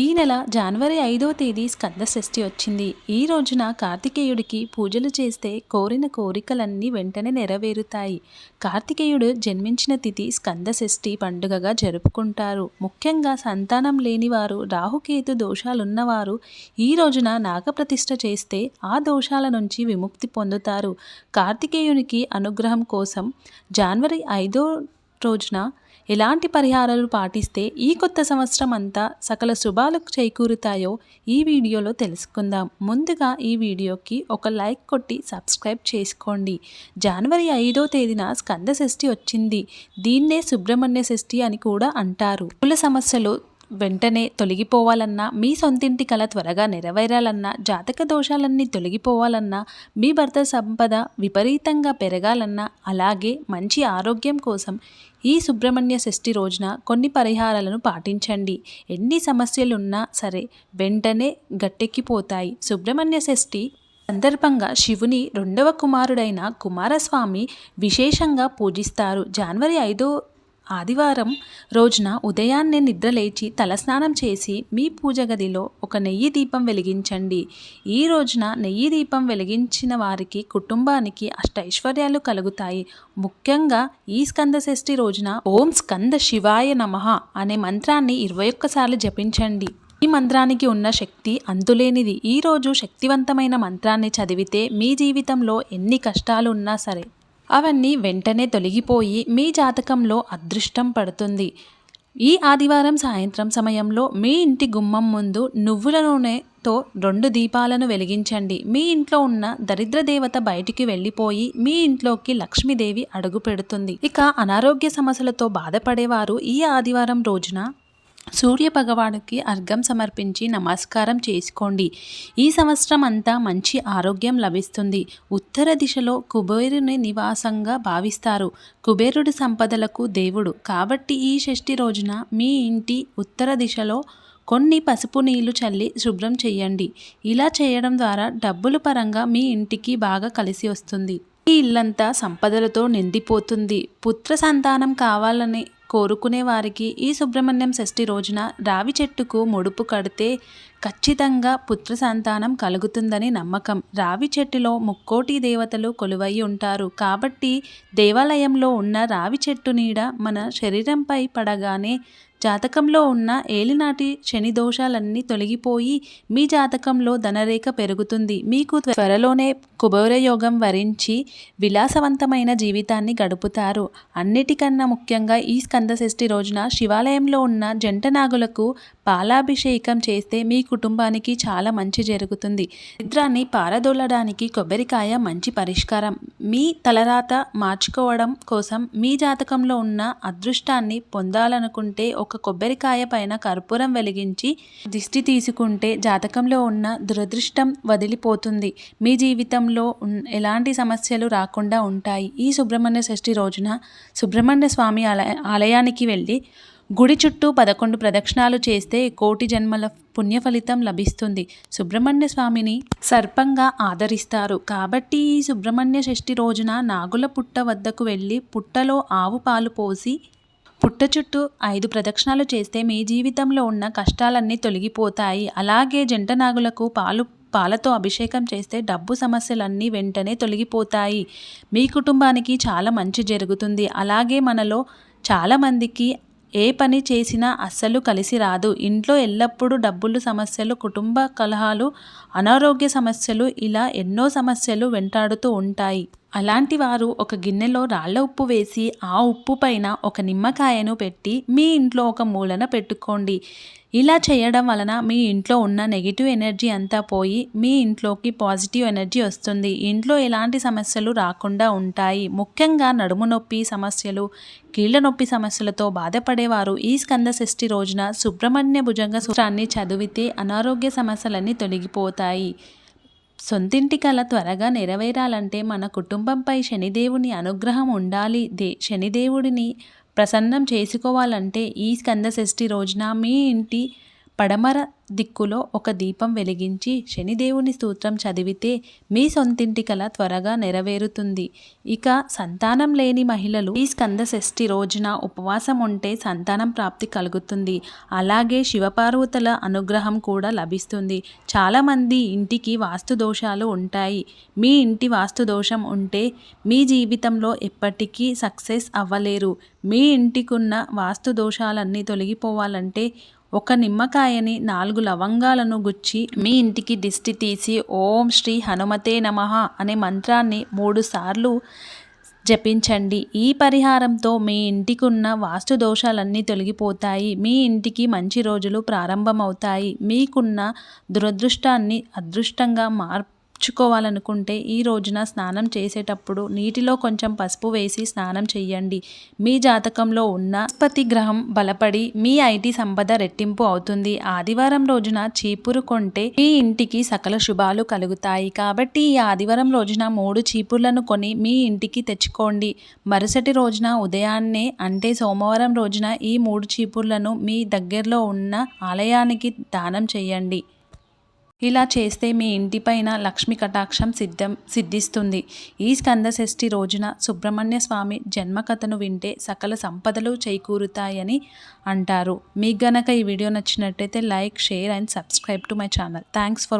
ఈ నెల జనవరి ఐదో తేదీ స్కంద షష్ఠి వచ్చింది. ఈ రోజున కార్తికేయుడికి పూజలు చేస్తే కోరిన కోరికలన్నీ వెంటనే నెరవేరుతాయి. కార్తికేయుడు జన్మించిన తిథి స్కంద షష్ఠి పండుగగా జరుపుకుంటారు. ముఖ్యంగా సంతానం లేనివారు రాహుకేతు దోషాలున్నవారు ఈ రోజున నాగప్రతిష్ఠ చేస్తే ఆ దోషాల నుంచి విముక్తి పొందుతారు. కార్తికేయునికి అనుగ్రహం కోసం జనవరి ఐదో రోజున ఎలాంటి పరిహారాలు పాటిస్తే ఈ కొత్త సంవత్సరం అంతా సకల శుభాలకు చేకూరుతాయో ఈ వీడియోలో తెలుసుకుందాం. ముందుగా ఈ వీడియోకి ఒక లైక్ కొట్టి సబ్స్క్రైబ్ చేసుకోండి. జనవరి ఐదో తేదీన స్కంద షష్ఠి వచ్చింది. దీన్నే సుబ్రహ్మణ్య షష్ఠి అని కూడా అంటారు. కుల సమస్యలు వెంటనే తొలగిపోవాలన్నా మీ సొంతింటి కల త్వరగా నెరవేరాలన్నా జాతక దోషాలన్నీ తొలగిపోవాలన్నా మీ భర్త సంపద విపరీతంగా పెరగాలన్నా అలాగే మంచి ఆరోగ్యం కోసం ఈ సుబ్రహ్మణ్య షష్ఠి రోజున కొన్ని పరిహారాలను పాటించండి. ఎన్ని సమస్యలున్నా సరే వెంటనే గట్టెక్కిపోతాయి. సుబ్రహ్మణ్య షష్ఠి సందర్భంగా శివుని రెండవ కుమారుడైన కుమారస్వామి విశేషంగా పూజిస్తారు. జనవరి ఐదో ఆదివారం రోజున ఉదయాన్నే నిద్రలేచి తలస్నానం చేసి మీ పూజ గదిలో ఒక నెయ్యి దీపం వెలిగించండి. ఈ రోజున నెయ్యి దీపం వెలిగించిన వారికి కుటుంబానికి అష్టైశ్వర్యాలు కలుగుతాయి. ముఖ్యంగా ఈ స్కంద షష్ఠి రోజున ఓం స్కంద శివాయ నమః అనే మంత్రాన్ని ఇరవై ఒక్కసార్లు జపించండి. ఈ మంత్రానికి ఉన్న శక్తి అంతులేనిది ఈరోజు శక్తివంతమైన మంత్రాన్ని చదివితే మీ జీవితంలో ఎన్ని కష్టాలు ఉన్నా సరే అవన్నీ వెంటనే తొలగిపోయి మీ జాతకంలో అదృష్టం పడుతుంది. ఈ ఆదివారం సాయంత్రం సమయంలో మీ ఇంటి గుమ్మం ముందు నువ్వుల నూనెతో రెండు దీపాలను వెలిగించండి. మీ ఇంట్లో ఉన్న దరిద్ర దేవత బయటికి వెళ్ళిపోయి మీ ఇంట్లోకి లక్ష్మీదేవి అడుగు పెడుతుంది. ఇక అనారోగ్య సమస్యలతో బాధపడేవారు ఈ ఆదివారం రోజున సూర్య భగవానుకి అర్ఘం సమర్పించి నమస్కారం చేసుకోండి. ఈ సంవత్సరం అంతా మంచి ఆరోగ్యం లభిస్తుంది. ఉత్తర దిశలో కుబేరుని నివాసంగా భావిస్తారు. కుబేరుడి సంపదలకు దేవుడు. కాబట్టి ఈ షష్ఠి రోజున మీ ఇంటి ఉత్తర దిశలో కొన్ని పసుపు నీళ్ళు చల్లి శుభ్రం చేయండి. ఇలా చేయడం ద్వారా డబ్బుల పరంగా మీ ఇంటికి బాగా కలిసి వస్తుంది. ఈ ఇల్లంతా సంపదలతో నిండిపోతుంది. పుత్ర సంతానం కావాలని కోరుకునే వారికి ఈ సుబ్రహ్మణ్యం షష్ఠి రోజున రావి చెట్టుకు ముడుపు కడితే ఖచ్చితంగా పుత్ర సంతానం కలుగుతుందని నమ్మకం. రావి చెట్టులో ముక్కోటి దేవతలు కొలువై ఉంటారు. కాబట్టి దేవాలయంలో ఉన్న రావి చెట్టు నీడ మన శరీరంపై పడగానే జాతకంలో ఉన్న ఏలినాటి శని దోషాలన్నీ తొలగిపోయి మీ జాతకంలో ధనరేఖ పెరుగుతుంది. మీకు త్వరలోనే కుబేరయోగం వరించి విలాసవంతమైన జీవితాన్ని గడుపుతారు. అన్నిటికన్నా ముఖ్యంగా ఈ స్కందషష్ఠి రోజున శివాలయంలో ఉన్న జంట నాగులకు పాలాభిషేకం చేస్తే మీ కుటుంబానికి చాలా మంచి జరుగుతుంది. నిద్రాన్ని పారదోలడానికి కొబ్బరికాయ మంచి పరిష్కారం. మీ తలరాత మార్చుకోవడం కోసం మీ జాతకంలో ఉన్న అదృష్టాన్ని పొందాలనుకుంటే ఒక ఒక కొబ్బరికాయ పైన కర్పూరం వెలిగించి దిష్టి తీసుకుంటే జాతకంలో ఉన్న దురదృష్టం వదిలిపోతుంది. మీ జీవితంలో ఎలాంటి సమస్యలు రాకుండా ఉంటాయి. ఈ సుబ్రహ్మణ్య షష్ఠి రోజున సుబ్రహ్మణ్య స్వామి ఆలయ ఆలయానికి వెళ్ళి గుడి చుట్టూ పదకొండు ప్రదక్షిణాలు చేస్తే కోటి జన్మల పుణ్య ఫలితం లభిస్తుంది. సుబ్రహ్మణ్య స్వామిని సర్పంగా ఆదరిస్తారు. కాబట్టి ఈ సుబ్రహ్మణ్య షష్ఠి రోజున నాగుల పుట్ట వద్దకు వెళ్ళి పుట్టలో ఆవు పాలు పోసి పుట్ట చుట్టూ ఐదు ప్రదక్షిణాలు చేస్తే మీ జీవితంలో ఉన్న కష్టాలన్నీ తొలగిపోతాయి. అలాగే జంట నాగులకు పాలు పాలతో అభిషేకం చేస్తే డబ్బు సమస్యలన్నీ వెంటనే తొలగిపోతాయి. మీ కుటుంబానికి చాలా మంచి జరుగుతుంది. అలాగే మనలో చాలామందికి ఏ పని చేసినా అస్సలు కలిసి రాదు. ఇంట్లో ఎల్లప్పుడూ డబ్బులు సమస్యలు కుటుంబ కలహాలు అనారోగ్య సమస్యలు ఇలా ఎన్నో సమస్యలు వెంటాడుతూ ఉంటాయి. అలాంటి వారు ఒక గిన్నెలో రాళ్ళ ఉప్పు వేసి ఆ ఉప్పు పైన ఒక నిమ్మకాయను పెట్టి మీ ఇంట్లో ఒక మూలన పెట్టుకోండి. ఇలా చేయడం వలన మీ ఇంట్లో ఉన్న నెగిటివ్ ఎనర్జీ అంతా పోయి మీ ఇంట్లోకి పాజిటివ్ ఎనర్జీ వస్తుంది. ఇంట్లో ఎలాంటి సమస్యలు రాకుండా ఉంటాయి. ముఖ్యంగా నడుము నొప్పి సమస్యలు కీళ్ళ నొప్పి సమస్యలతో బాధపడేవారు ఈ స్కంద షష్ఠి రోజున సుబ్రహ్మణ్య భుజంగ సూత్రాన్ని చదివితే అనారోగ్య సమస్యలన్నీ తొలగిపోతాయి. సొంతింటి కల త్వరగా నెరవేరాలంటే మన కుటుంబంపై శనిదేవుని అనుగ్రహం ఉండాలి. దే శనిదేవుడిని ప్రసన్నం చేసుకోవాలంటే ఈ స్కంద షష్ఠి రోజున మీ ఇంటి పడమర దిక్కులో ఒక దీపం వెలిగించి శనిదేవుని సూత్రం చదివితే మీ సొంతింటి కల త్వరగా నెరవేరుతుంది. ఇక సంతానం లేని మహిళలు ఈ స్కంద షష్ఠి రోజున ఉపవాసం ఉంటే సంతానం ప్రాప్తి కలుగుతుంది. అలాగే శివపార్వతుల అనుగ్రహం కూడా లభిస్తుంది. చాలామంది ఇంటికి వాస్తు దోషాలు ఉంటాయి. మీ ఇంటి వాస్తు దోషం ఉంటే మీ జీవితంలో ఎప్పటికీ సక్సెస్ అవ్వలేరు. మీ ఇంటికున్న వాస్తు దోషాలన్నీ తొలగిపోవాలంటే ఒక నిమ్మకాయని నాలుగు లవంగాలను గుచ్చి మీ ఇంటికి దిష్టి తీసి ఓం శ్రీ హనుమతే నమ అనే మంత్రాన్ని మూడుసార్లు జపించండి. ఈ పరిహారంతో మీ ఇంటికున్న వాస్తు దోషాలన్నీ తొలగిపోతాయి. మీ ఇంటికి మంచి రోజులు ప్రారంభమవుతాయి. మీకున్న దురదృష్టాన్ని అదృష్టంగా మార్చుకోవాలనుకుంటే ఈ రోజున స్నానం చేసేటప్పుడు నీటిలో కొంచెం పసుపు వేసి స్నానం చేయండి మీ జాతకంలో ఉన్న బృహస్పతి గ్రహం బలపడి మీ ఐటీ సంపద రెట్టింపు అవుతుంది. ఆదివారం రోజున చీపురు కొంటే మీ ఇంటికి సకల శుభాలు కలుగుతాయి. కాబట్టి ఈ ఆదివారం రోజున మూడు చీపుర్లను కొని మీ ఇంటికి తెచ్చుకోండి. మరుసటి రోజున ఉదయాన్నే అంటే సోమవారం రోజున ఈ మూడు చీపుర్లను మీ దగ్గరలో ఉన్న ఆలయానికి దానం చేయండి ఇలా చేస్తే మీ ఇంటిపైన లక్ష్మి కటాక్షం సిద్ధం సిద్ధిస్తుంది. ఈ స్కందషష్ఠి రోజున సుబ్రహ్మణ్య స్వామి జన్మకథను వింటే సకల సంపదలు చేకూరుతాయని అంటారు. మీకు గనక ఈ వీడియో నచ్చినట్టయితే like share and subscribe to my channel. Thanks for